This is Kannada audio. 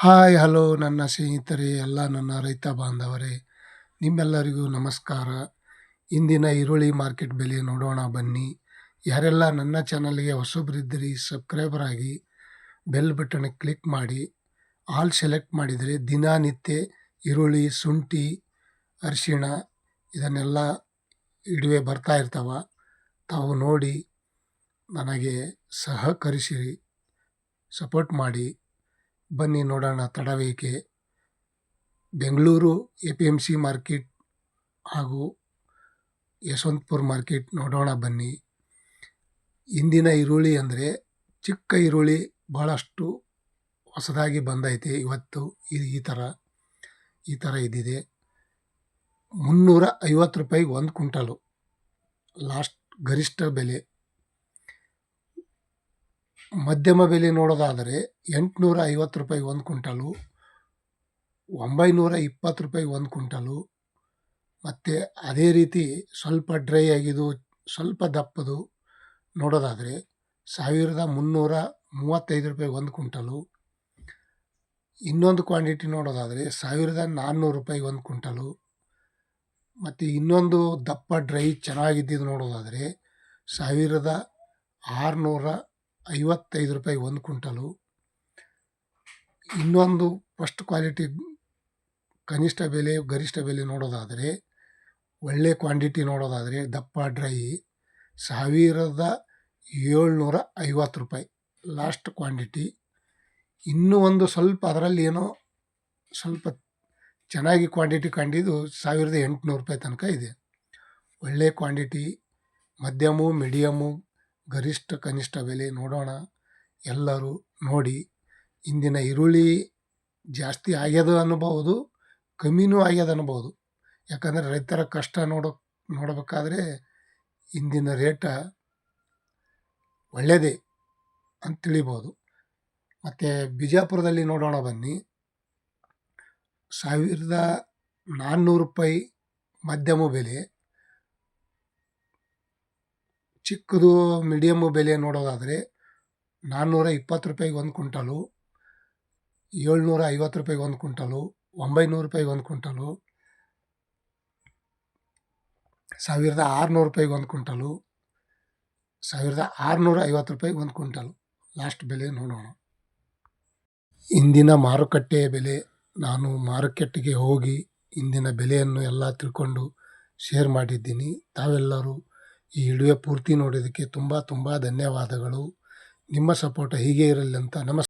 ಹಾಯ್, ಹಲೋ, ನನ್ನ ಸ್ನೇಹಿತರೆ, ಎಲ್ಲ ನನ್ನ ರೈತ ಬಾಂಧವರೇ, ನಿಮ್ಮೆಲ್ಲರಿಗೂ ನಮಸ್ಕಾರ. ಇಂದಿನ ಈರುಳ್ಳಿ ಮಾರ್ಕೆಟ್ ಬೆಲೆ ನೋಡೋಣ ಬನ್ನಿ. ಯಾರೆಲ್ಲ ನನ್ನ ಚಾನಲ್ಗೆ ಹೊಸಬ್ರಿದ್ದಿರಿ, ಸಬ್ಸ್ಕ್ರೈಬರ್ ಆಗಿ ಬೆಲ್ ಬಟನ್ ಕ್ಲಿಕ್ ಮಾಡಿ. ಆಲ್ ಸೆಲೆಕ್ಟ್ ಮಾಡಿದರೆ ದಿನನಿತ್ಯ ಈರುಳ್ಳಿ, ಶುಂಠಿ, ಅರಿಶಿಣ ಇದನ್ನೆಲ್ಲ ಇಡುವೆ ಬರ್ತಾ ಇರ್ತಾವ. ತಾವು ನೋಡಿ ನನಗೆ ಸಹಕರಿಸಿರಿ, ಸಪೋರ್ಟ್ ಮಾಡಿ. ಬನ್ನಿ ನೋಡೋಣ ತಡವೇಕೆ Bengaluru A P M C market ಹಾಗೂ ಯಶವಂತಪುರ ಮಾರ್ಕೆಟ್ ನೋಡೋಣ ಬನ್ನಿ. ಇಂದಿನ ಈರುಳ್ಳಿ ಅಂದರೆ ಚಿಕ್ಕ ಈರುಳ್ಳಿ ಭಾಳಷ್ಟು ಹೊಸದಾಗಿ ಬಂದೈತೆ ಇವತ್ತು. ಈ ಈ ಥರ ಈ ಥರ ಇದ್ದಿದೆ. ಮುನ್ನೂರ ಐವತ್ತು ರೂಪಾಯಿಗೆ ಒಂದು ಕ್ವಿಂಟಲು. ಲಾಸ್ಟ್ ಗರಿಷ್ಠ ಬೆಲೆ ಮಧ್ಯಮ ಬೆಲೆ ನೋಡೋದಾದರೆ ಎಂಟುನೂರ ಐವತ್ತು ರೂಪಾಯಿ ಒಂದು ಕ್ವಿಂಟಲು, ಒಂಬೈನೂರ ಇಪ್ಪತ್ತು ರೂಪಾಯಿ ಒಂದು ಕ್ವಿಂಟಲು, ಮತ್ತು ಅದೇ ರೀತಿ ಸ್ವಲ್ಪ ಡ್ರೈ ಆಗಿದ್ದು, ಸ್ವಲ್ಪ ದಪ್ಪದು ನೋಡೋದಾದರೆ ಸಾವಿರದ ಮುನ್ನೂರ ಮೂವತ್ತೈದು ರೂಪಾಯಿ ಒಂದು ಕ್ವಿಂಟಲು. ಇನ್ನೊಂದು ಕ್ವಾಂಟಿಟಿ ನೋಡೋದಾದರೆ ಸಾವಿರದ ನಾನ್ನೂರು ರೂಪಾಯಿ ಒಂದು ಕ್ವಿಂಟಲು. ಮತ್ತು ಇನ್ನೊಂದು ದಪ್ಪ ಡ್ರೈ ಚೆನ್ನಾಗಿದ್ದಿದ್ದು ನೋಡೋದಾದರೆ ಸಾವಿರದ ಆರುನೂರ ಐವತ್ತೈದು ರೂಪಾಯಿಗೆ ಒಂದು ಕ್ವಿಂಟಲು. ಇನ್ನೊಂದು ಫಸ್ಟ್ ಕ್ವಾಲಿಟಿ ಕನಿಷ್ಠ ಬೆಲೆ, ಗರಿಷ್ಠ ಬೆಲೆ ನೋಡೋದಾದರೆ, ಒಳ್ಳೆ ಕ್ವಾಂಟಿಟಿ ನೋಡೋದಾದರೆ ದಪ್ಪ ಡ್ರೈ ಸಾವಿರದ ಏಳ್ನೂರ ಐವತ್ತು ರೂಪಾಯಿ ಲಾಸ್ಟ್ ಕ್ವಾಂಟಿಟಿ. ಇನ್ನೂ ಒಂದು ಸ್ವಲ್ಪ ಅದರಲ್ಲಿ ಏನೋ ಸ್ವಲ್ಪ ಚೆನ್ನಾಗಿ ಕ್ವಾಂಟಿಟಿ ಕಂಡಿದ್ದು ಸಾವಿರದ ಎಂಟುನೂರು ರೂಪಾಯಿ ತನಕ ಇದೆ. ಒಳ್ಳೆ ಕ್ವಾಂಟಿಟಿ, ಮಧ್ಯಮು, ಮೀಡಿಯಮು ಗರಿಷ್ಠ ಕನಿಷ್ಠ ಬೆಲೆ ನೋಡೋಣ. ಎಲ್ಲರೂ ನೋಡಿ, ಇಂದಿನ ಈರುಳ್ಳಿ ಜಾಸ್ತಿ ಆಗ್ಯದ ಅನ್ನಬಹುದು, ಕಮ್ಮಿನೂ ಆಗ್ಯದ ಅನ್ನಬಹುದು. ಯಾಕಂದರೆ ರೈತರ ಕಷ್ಟ ನೋಡೋ, ನೋಡಬೇಕಾದ್ರೆ ಇಂದಿನ ರೇಟ ಒಳ್ಳೆಯದೇ ಅಂತ ತಿಳಿಬೋದು. ಮತ್ತು ಬಿಜಾಪುರದಲ್ಲಿ ನೋಡೋಣ ಬನ್ನಿ. ಸಾವಿರದ ನಾನ್ನೂರು ರೂಪಾಯಿ ಮಧ್ಯಮ ಬೆಲೆ. ಚಿಕ್ಕದು ಮೀಡಿಯಮ್ ಬೆಲೆ ನೋಡೋದಾದರೆ ನಾನ್ನೂರ ಇಪ್ಪತ್ತು ರೂಪಾಯಿಗೆ ಒಂದು ಕ್ವಿಂಟಲು ಏಳ್ನೂರ ಐವತ್ತು ರೂಪಾಯಿಗೆ ಒಂದು ಕ್ವಿಂಟಲು, ಒಂಬೈನೂರು ರೂಪಾಯಿಗೆ ಒಂದು ಕ್ವಿಂಟಲು, ಸಾವಿರದ ಆರುನೂರು ರೂಪಾಯಿಗೆ ಒಂದು ಕ್ವಿಂಟಲು, ಸಾವಿರದ ಆರುನೂರ ಐವತ್ತು ರೂಪಾಯಿಗೆ ಒಂದು ಕ್ವಿಂಟಲು. ಲಾಸ್ಟ್ ಬೆಲೆ ನೋಡೋಣ. ಇಂದಿನ ಮಾರುಕಟ್ಟೆಯ ಬೆಲೆ, ನಾನು ಮಾರುಕಟ್ಟೆಗೆ ಹೋಗಿ ಇಂದಿನ ಬೆಲೆಯನ್ನು ಎಲ್ಲ ತಿಳ್ಕೊಂಡು ಶೇರ್ ಮಾಡಿದ್ದೀನಿ. ತಾವೆಲ್ಲರೂ ಈ ವಿಡಿಯೋ ಪೂರ್ತಿ ನೋಡೋದಕ್ಕೆ ತುಂಬ ತುಂಬ ಧನ್ಯವಾದಗಳು. ನಿಮ್ಮ ಸಪೋರ್ಟ್ ಹೀಗೆ ಇರಲಿ ಅಂತ ನಮಸ್